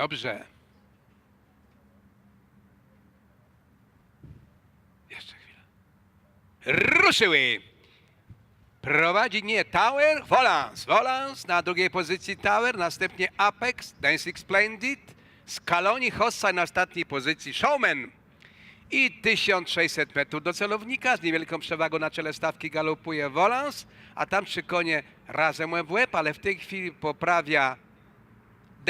Dobrze. Jeszcze chwilę. Ruszyły! Prowadzi nie Tower, Volans. Volans na drugiej pozycji Tower, następnie Apex, Dancing Splendid, Scaloni, Hossa na ostatniej pozycji Showman. I 1600 metrów do celownika z niewielką przewagą na czele stawki galopuje Volans, a tam przy konie razem łeb łeb, ale w tej chwili poprawia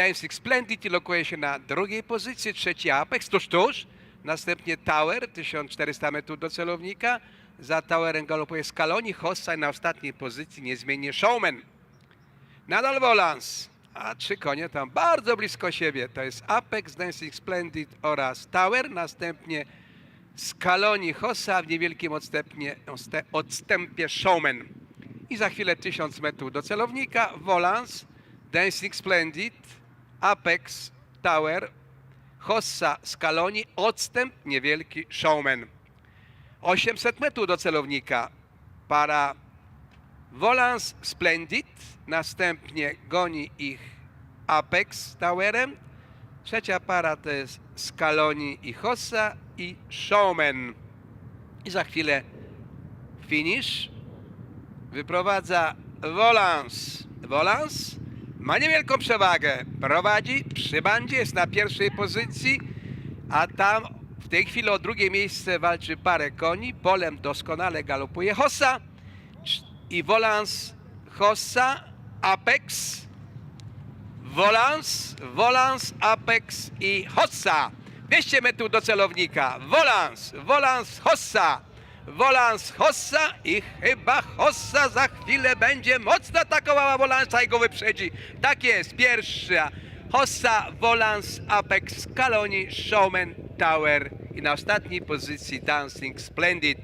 Dancing Splendid i lokuje się na drugiej pozycji, trzeci Apex, tuż, tuż. Następnie Tower, 1400 metrów do celownika. Za Towerem galopuje Scaloni, Hossa na ostatniej pozycji niezmiennie Showman. Nadal Volans, a trzy konie tam bardzo blisko siebie. To jest Apex, Dancing Splendid oraz Tower. Następnie Scaloni, Hossa w niewielkim odstępie, odstę- odstępie Showman. I za chwilę 1000 metrów do celownika. Volans, Dancing Splendid, Apex, Tower, Hossa, Scaloni, odstęp niewielki Showman. 800 metrów do celownika. Para Volans Splendid, następnie goni ich Apex Towerem. Trzecia para to jest Scaloni i Hossa i Showman. I za chwilę finish wyprowadza Volans. Volans ma niewielką przewagę. Prowadzi przy bandzie, jest na pierwszej pozycji, a tam w tej chwili o drugie miejsce walczy parę koni. Polem doskonale galopuje Hossa i Volans Hossa, Apex, Volans, Volans, Apex i Hossa. 200 metrów do celownika. Volans, Volans, Hossa. Volans, Hossa i chyba Hossa za chwilę będzie mocno atakowała Volansa i go wyprzedzi. Tak jest, pierwsza. Hossa, Volans, Apex, Scaloni, Showman, Tower i na ostatniej pozycji Dancing Splendid.